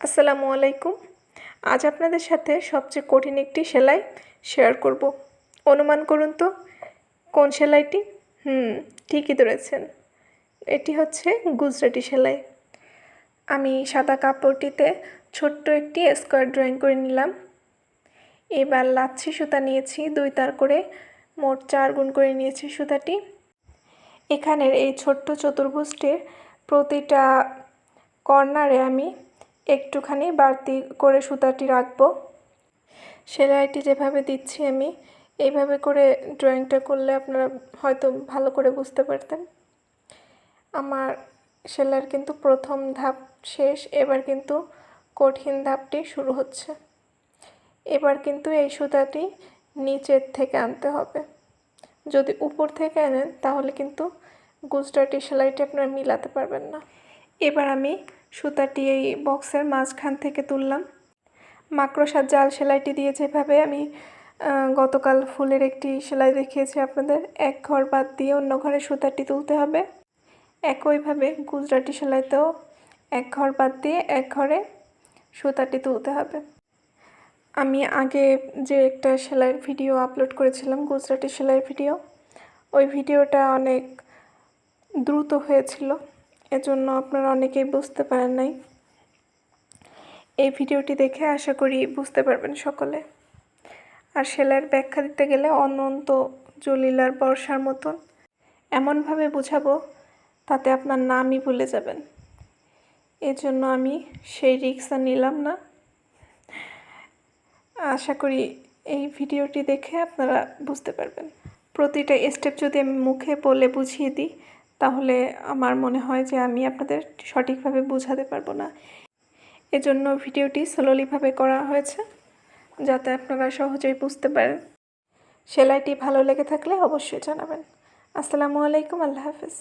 আসসালামু আলাইকুম। আজ আপনাদের সাথে সবচেয়ে কঠিন একটি সেলাই শেয়ার করব। অনুমান করুন তো, কোন সেলাইটি? হুম, ঠিকই ধরেছেন। এটি হচ্ছে গুজরাটি সেলাই। আমি সাদা কাপড়টিতে ছোট্ট একটি স্কোয়ার ড্রয়িং করে নিলাম। এবার লাচ্ছি সুতা নিয়েছি, দুই তার করে মোট চার গুণ করে নিয়েছি সুতাটি। এখানের এই ছোট্ট চতুর্ভুজটির প্রতিটা কর্নারে আমি একটুখানি বাড়তি করে সুতাটি রাখব। সেলাইটি যেভাবে দিচ্ছি আমি, এইভাবে করে ড্রয়িংটা করলে আপনারা হয়তো ভালো করে বুঝতে পারতেন। আমার সেলাইয়ের কিন্তু প্রথম ধাপ শেষ, এবার কিন্তু কঠিন ধাপটি শুরু হচ্ছে। এবার কিন্তু এই সুতাটি নিচের থেকে আনতে হবে। যদি উপর থেকে আনেন, তাহলে কিন্তু গুজরাটি সেলাইটি আপনারা মিলাতে পারবেন না। এবার আমি সুতাটি এই বক্সের মাঝখান থেকে তুললাম। মাকড়সার জাল সেলাইটি দিয়ে যেভাবে আমি গতকাল ফুলের একটি সেলাই দেখিয়েছি আপনাদের, এক ঘর বাদ দিয়ে অন্য ঘরে সুতাটি তুলতে হবে। একইভাবে গুজরাটি সেলাইতেও এক ঘর বাদ দিয়ে এক ঘরে সুতাটি তুলতে হবে। আমি আগে যে একটা সেলাইয়ের ভিডিও আপলোড করেছিলাম, গুজরাটি সেলাইয়ের ভিডিও, ওই ভিডিওটা অনেক দ্রুত হয়েছিল। এজন্য আপনারা অনেকেই বুঝতে পারেন নাই। এই ভিডিওটি দেখে আশা করি বুঝতে পারবেন সকলে। আর সেলাইয়ের ব্যাখ্যা দিতে গেলে অনন্ত জলিলার বর্ষার মতন এমনভাবে বুঝাবো তাতে আপনার নামই ভুলে যাবেন। এজন্য আমি সেই রিক্সা নিলাম না। আশা করি এই ভিডিওটি দেখে আপনারা বুঝতে পারবেন। প্রতিটা স্টেপ যদি আমি মুখে বলে বুঝিয়ে দিই তাহলে আমার মনে হয় যে আমি আপনাদের সঠিকভাবে বোঝাতে পারব না। এজন্য ভিডিওটি স্লোলিভাবে করা হয়েছে, যাতে আপনারা সহজেই বুঝতে পারেন। সেলাইটি ভালো লেগে থাকলে অবশ্যই জানাবেন। আসসালামু আলাইকুম, আল্লাহ হাফেজ।